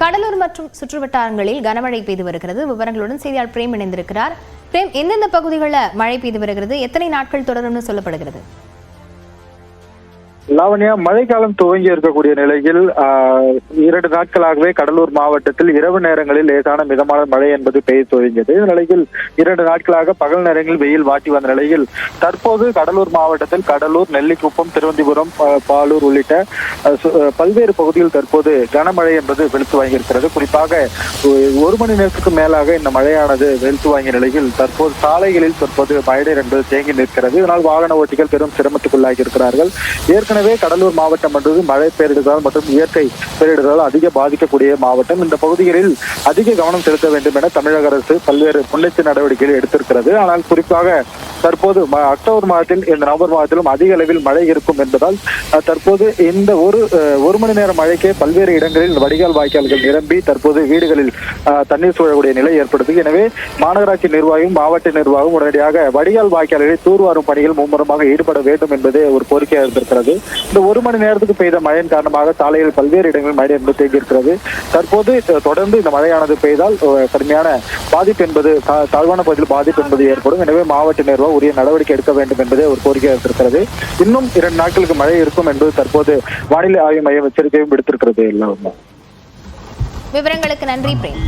கடலூர் மற்றும் சுற்றுவட்டாரங்களில் கனமழை பெய்து வருகிறது. விவரங்களுடன் செய்தியாளர் பிரேம் இணைந்திருக்கிறார். பிரேம் எந்தெந்த பகுதிகளில் மழை பெய்து வருகிறது? எத்தனை நாட்கள் தொடரும்னு சொல்லப்படுகிறது? லாவண்யா மழைக்காலம் துவங்கி இருக்கக்கூடிய நிலையில் இரண்டு நாட்களாகவே கடலூர் மாவட்டத்தில் இரவு நேரங்களில் லேசான மிதமான மழை என்பது பெய்ய துவங்கியது. நிலையில் இரண்டு நாட்களாக பகல் நேரங்களில் வெயில் வாட்டி வந்த நிலையில் தற்போது கடலூர் மாவட்டத்தில் கடலூர் நெல்லிக்குப்பம் திருவந்திபுரம் பாலூர் உள்ளிட்ட பல்வேறு பகுதியில் தற்போது கனமழை என்பது வெளுத்து வாங்கியிருக்கிறது. குறிப்பாக ஒரு மணி நேரத்துக்கு மேலாக இந்த மழையானது வெளுத்து வாங்கிய நிலையில் தற்போது சாலைகளில் தற்போது மழைநீர் என்பது தேங்கி நிற்கிறது. இதனால் வாகன ஓட்டிகள் பெரும் சிரமத்துக்குள்ளாகி இருக்கிறார்கள். ஏற்கனவே கடலூர் மாவட்டம் என்பது மழை பேரிடுதல் மற்றும் இயற்கை பேரிடுதல் அதிக பாதிக்கக்கூடிய மாவட்டம். இந்த பகுதிகளில் அதிக கவனம் செலுத்த வேண்டும் என தமிழக அரசு பல்வேறு முன்னெச்சரிக்கை நடவடிக்கைகளை எடுத்திருக்கிறது. ஆனால் குறிப்பாக தற்போது அக்டோபர் மாதத்தில் இந்த நவம்பர் மாதத்திலும் அதிக அளவில் மழை இருக்கும் என்பதால் தற்போது இந்த ஒரு ஒரு மணி நேர மழைக்கே பல்வேறு இடங்களில் வடிகால் வாய்க்கால்கள் நிரம்பி தற்போது வீடுகளில் தண்ணீர் சூழக்கூடிய நிலை ஏற்படுது. எனவே மாநகராட்சி நிர்வாகம் மாவட்ட நிர்வாகம் உடனடியாக வடிகால் வாய்க்கால்களை தூர்வாரும் பணியில் மும்முரமாக ஈடுபட வேண்டும் என்பதே ஒரு கோரிக்கையாக இருந்திருக்கிறது. இந்த ஒரு மணி நேரத்துக்கு பெய்த மழையின் காரணமாக சாலையில் பல்வேறு இடங்களில் மழை என்பது தேங்கியிருக்கிறது. தற்போது தொடர்ந்து இந்த மழையானது பெய்தால் கடுமையான பாதிப்பு என்பது தாழ்வான பகுதியில் பாதிப்பு என்பது ஏற்படும். எனவே மாவட்ட நிர்வாகம் உரிய நடவடிக்கை எடுக்க வேண்டும் என்பதே ஒரு கோரிக்கையாக இருக்கிறது. இன்னும் இரண்டு நாட்களுக்கு மழை இருக்கும் என்பது தற்போது வானிலை ஆய்வு மையம் எச்சரிக்கையும் விடுத்திருக்கிறது. எல்லாம் விவரங்களுக்கு நன்றி பிரேம்.